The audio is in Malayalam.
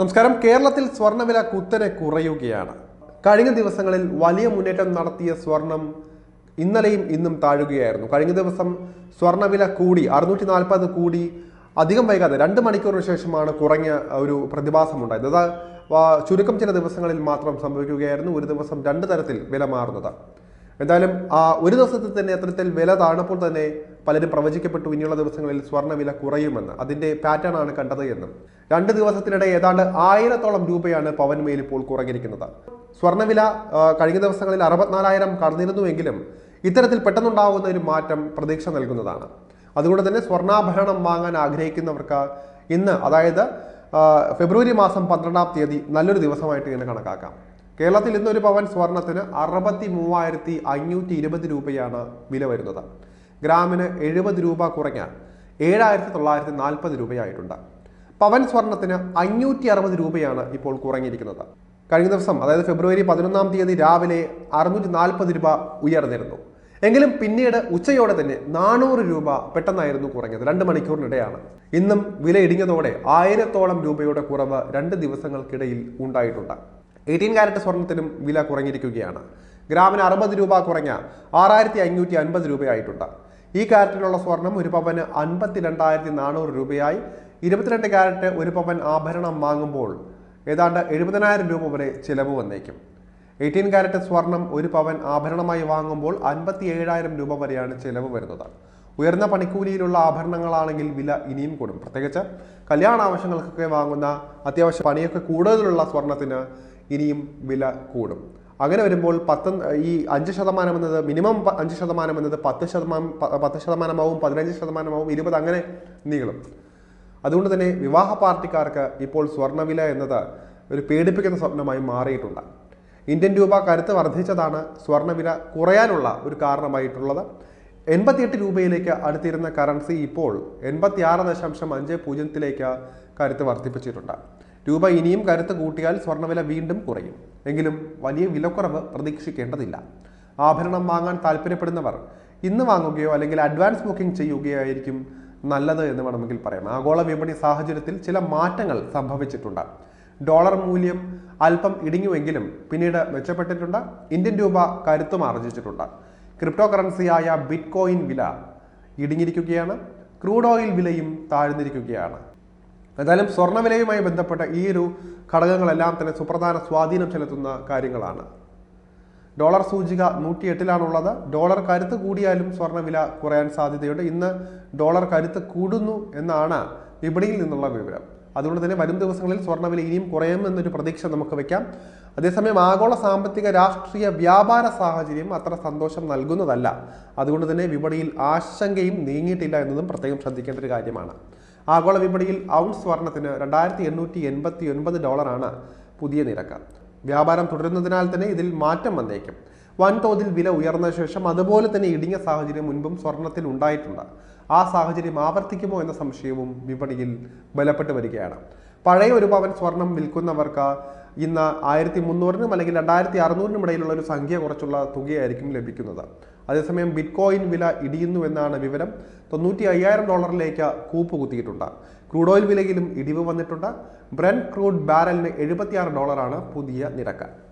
നമസ്കാരം. കേരളത്തിൽ സ്വർണവില കുത്തനെ കുറയുകയാണ്. കഴിഞ്ഞ ദിവസങ്ങളിൽ വലിയ മുന്നേറ്റം നടത്തിയ സ്വർണം ഇന്നലെയും ഇന്നും താഴുകയായിരുന്നു. കഴിഞ്ഞ ദിവസം സ്വർണവില കൂടി അറുന്നൂറ്റി നാൽപ്പത് കൂടി അധികം വൈകാതെ രണ്ട് മണിക്കൂറിന് ശേഷമാണ് കുറഞ്ഞ ഒരു പ്രതിഭാസമുണ്ടായത്. അത് ചുരുക്കം ചില ദിവസങ്ങളിൽ മാത്രം സംഭവിക്കുകയായിരുന്നു. ഒരു ദിവസം രണ്ട് തരത്തിൽ വില മാറുന്നത്. എന്തായാലും ആ ഒരു ദിവസത്തിൽ തന്നെ അത്തരത്തിൽ വില താണപ്പോൾ തന്നെ പലരും പ്രവചിക്കപ്പെട്ടു. ഇനിയുള്ള ദിവസങ്ങളിൽ സ്വർണവില കുറയുമെന്ന്. അതിന്റെ പാറ്റേൺ ആണ് കണ്ടത് എന്നും. രണ്ട് ദിവസത്തിനിടെ ഏതാണ്ട് ആയിരത്തോളം രൂപയാണ് പവൻ പവൻമേൽ ഇപ്പോൾ കുറഞ്ഞിരിക്കുന്നത്. സ്വർണവില കഴിഞ്ഞ ദിവസങ്ങളിൽ അറുപത്തിനാലായിരം കടന്നിരുന്നുവെങ്കിലും ഇത്തരത്തിൽ പെട്ടെന്നുണ്ടാകുന്ന ഒരു മാറ്റം പ്രതീക്ഷ നൽകുന്നതാണ്. അതുകൊണ്ട് തന്നെ സ്വർണാഭരണം വാങ്ങാൻ ആഗ്രഹിക്കുന്നവർക്ക് ഇന്ന് അതായത് ഫെബ്രുവരി മാസം പന്ത്രണ്ടാം തീയതി നല്ലൊരു ദിവസമായിട്ട് ഇങ്ങനെ കണക്കാക്കാം. കേരളത്തിൽ ഇന്ന് ഒരു പവൻ സ്വർണത്തിന് അറുപത്തി മൂവായിരത്തി അഞ്ഞൂറ്റി ഇരുപത് രൂപയാണ് വില വരുന്നത്. ഗ്രാമിന് എഴുപത് രൂപ കുറഞ്ഞാൽ ഏഴായിരത്തി തൊള്ളായിരത്തി നാൽപ്പത് രൂപയായിട്ടുണ്ട്. പവൻ സ്വർണത്തിന് അഞ്ഞൂറ്റി അറുപത് രൂപയാണ് ഇപ്പോൾ കുറഞ്ഞിരിക്കുന്നത്. കഴിഞ്ഞ ദിവസം അതായത് ഫെബ്രുവരി പതിനൊന്നാം തീയതി രാവിലെ അറുന്നൂറ്റി നാൽപ്പത് രൂപ ഉയർന്നിരുന്നു. എങ്കിലും പിന്നീട് ഉച്ചയോടെ തന്നെ നാനൂറ് രൂപ പെട്ടെന്നായിരുന്നു കുറഞ്ഞത്. രണ്ട് മണിക്കൂറിനിടെയാണ്. ഇന്നും വില ഇടിഞ്ഞതോടെ ആയിരത്തോളം രൂപയുടെ കുറവ് രണ്ട് ദിവസങ്ങൾക്കിടയിൽ ഉണ്ടായിട്ടുണ്ട്. എയ്റ്റീൻ കാരറ്റ് സ്വർണത്തിനും വില കുറഞ്ഞിരിക്കുകയാണ്. ഗ്രാമിന് അറുപത് രൂപ കുറഞ്ഞ ആറായിരത്തി അഞ്ഞൂറ്റി അൻപത് രൂപയായിട്ടുണ്ട്. ഈ കാരറ്റിലുള്ള സ്വർണം ഒരു പവന് അൻപത്തി രണ്ടായിരത്തി നാനൂറ് രൂപയായി. ഇരുപത്തിരണ്ട് കാരറ്റ് ഒരു പവൻ ആഭരണം വാങ്ങുമ്പോൾ ഏതാണ്ട് എഴുപതിനായിരം രൂപ വരെ ചിലവ് വന്നേക്കും. എയ്റ്റീൻ കാരറ്റ് സ്വർണം ഒരു പവൻ ആഭരണമായി വാങ്ങുമ്പോൾ അൻപത്തി ഏഴായിരം രൂപ വരെയാണ് ചിലവ് വരുന്നത്. ഉയർന്ന പണിക്കൂലിയിലുള്ള ആഭരണങ്ങളാണെങ്കിൽ വില ഇനിയും കൂടും. പ്രത്യേകിച്ച് കല്യാണ ആവശ്യങ്ങൾക്കൊക്കെ വാങ്ങുന്ന അത്യാവശ്യ പണിയൊക്കെ കൂടുതലുള്ള സ്വർണത്തിന് ഇനിയും വില കൂടും. അങ്ങനെ വരുമ്പോൾ പത്ത് ഈ അഞ്ച് ശതമാനം എന്നത് മിനിമം അഞ്ച് ശതമാനം എന്നത് പത്ത് ശതമാനം പത്ത് ശതമാനമാവും പതിനഞ്ച് ശതമാനമാവും ഇരുപത് അങ്ങനെ നീളും. അതുകൊണ്ട് തന്നെ വിവാഹ പാർട്ടിക്കാർക്ക് ഇപ്പോൾ സ്വർണവില എന്നത് ഒരു പേടിപ്പിക്കുന്ന സ്വപ്നമായി മാറിയിട്ടുണ്ട്. ഇന്ത്യൻ രൂപ കരുത്ത് വർദ്ധിച്ചതാണ് സ്വർണവില കുറയാനുള്ള ഒരു കാരണമായിട്ടുള്ളത്. എൺപത്തിയെട്ട് രൂപയിലേക്ക് അടുത്തിരുന്ന കറൻസി ഇപ്പോൾ എൺപത്തിയാറ് ദശാംശം അഞ്ച് പൂജ്യത്തിലേക്ക് കരുത്ത് വർദ്ധിപ്പിച്ചിട്ടുണ്ട്. രൂപ ഇനിയും കരുത്ത് കൂട്ടിയാൽ സ്വർണവില വീണ്ടും കുറയും. എങ്കിലും വലിയ വിലക്കുറവ് പ്രതീക്ഷിക്കേണ്ടതില്ല. ആഭരണം വാങ്ങാൻ താല്പര്യപ്പെടുന്നവർ ഇന്ന് വാങ്ങുകയോ അല്ലെങ്കിൽ അഡ്വാൻസ് ബുക്കിംഗ് ചെയ്യുകയോ ആയിരിക്കും നല്ലത് എന്ന് വേണമെങ്കിൽ പറയാം. ആഗോള വിപണി സാഹചര്യത്തിൽ ചില മാറ്റങ്ങൾ സംഭവിച്ചിട്ടുണ്ട്. ഡോളർ മൂല്യം അല്പം ഇടിഞ്ഞുവെങ്കിലും പിന്നീട് മെച്ചപ്പെട്ടിട്ടുണ്ട്. ഇന്ത്യൻ രൂപ കരുത്തും ആർജിച്ചിട്ടുണ്ട്. ക്രിപ്റ്റോ കറൻസിയായ ബിറ്റ് കോയിൻ വില ഇടിഞ്ഞിരിക്കുകയാണ്. ക്രൂഡ് ഓയിൽ വിലയും താഴ്ന്നിരിക്കുകയാണ്. എന്തായാലും സ്വർണവിലയുമായി ബന്ധപ്പെട്ട ഈ ഒരു ഘടകങ്ങളെല്ലാം തന്നെ സുപ്രധാന സ്വാധീനം ചെലുത്തുന്ന കാര്യങ്ങളാണ്. ഡോളർ സൂചിക നൂറ്റി എട്ടിലാണുള്ളത് ഡോളർ കരുത്ത് കൂടിയാലും സ്വർണവില കുറയാൻ സാധ്യതയുണ്ട്. ഇന്ന് ഡോളർ കരുത്ത് കൂടുന്നു എന്നാണ് വിപണിയിൽ നിന്നുള്ള വിവരം. അതുകൊണ്ട് തന്നെ വരും ദിവസങ്ങളിൽ സ്വർണവില ഇനിയും കുറയുമെന്നൊരു പ്രതീക്ഷ നമുക്ക് വെക്കാം. അതേസമയം ആഗോള സാമ്പത്തിക രാഷ്ട്രീയ വ്യാപാര സാഹചര്യം അത്ര സന്തോഷം നൽകുന്നതല്ല. അതുകൊണ്ട് തന്നെ വിപണിയിൽ ആശങ്കയും നീങ്ങിയിട്ടില്ല എന്നതും പ്രത്യേകം ശ്രദ്ധിക്കേണ്ട ഒരു കാര്യമാണ്. ആഗോള വിപണിയിൽ ഔൺസ് സ്വർണത്തിന് രണ്ടായിരത്തി എണ്ണൂറ്റി എൺപത്തി ഒൻപത് ഡോളറാണ് പുതിയ നിരക്ക്. വ്യാപാരം തുടരുന്നതിനാൽ തന്നെ ഇതിൽ മാറ്റം വന്നേക്കും. വൻതോതിൽ വില ഉയർന്ന ശേഷം അതുപോലെ തന്നെ ഇടിഞ്ഞ സാഹചര്യം മുൻപും സ്വർണത്തിൽ ഉണ്ടായിട്ടുണ്ട്. ആ സാഹചര്യം ആവർത്തിക്കുമോ എന്ന സംശയവും വിപണിയിൽ ബലപ്പെട്ടു വരികയാണ്. പഴയ ഒരു പവൻ സ്വർണം വിൽക്കുന്നവർക്ക് ഇന്ന് ആയിരത്തി മുന്നൂറിനും അല്ലെങ്കിൽ രണ്ടായിരത്തി അറുന്നൂറിനും ഇടയിലുള്ള ഒരു സംഖ്യ കുറച്ചുള്ള തുകയായിരിക്കും ലഭിക്കുന്നത്. അതേസമയം ബിറ്റ്കോയിൻ വില ഇടിയുന്നു എന്നാണ് വിവരം. തൊണ്ണൂറ്റി അയ്യായിരം ഡോളറിലേക്ക് കൂപ്പ് കുത്തിയിട്ടുണ്ട്. ക്രൂഡ് ഓയിൽ വിലയിലും ഇടിവ് വന്നിട്ടുണ്ട്. ബ്രൻ ക്രൂഡ് ബാരലിന് എഴുപത്തിയാറ് ഡോളറാണ് പുതിയ നിരക്ക്.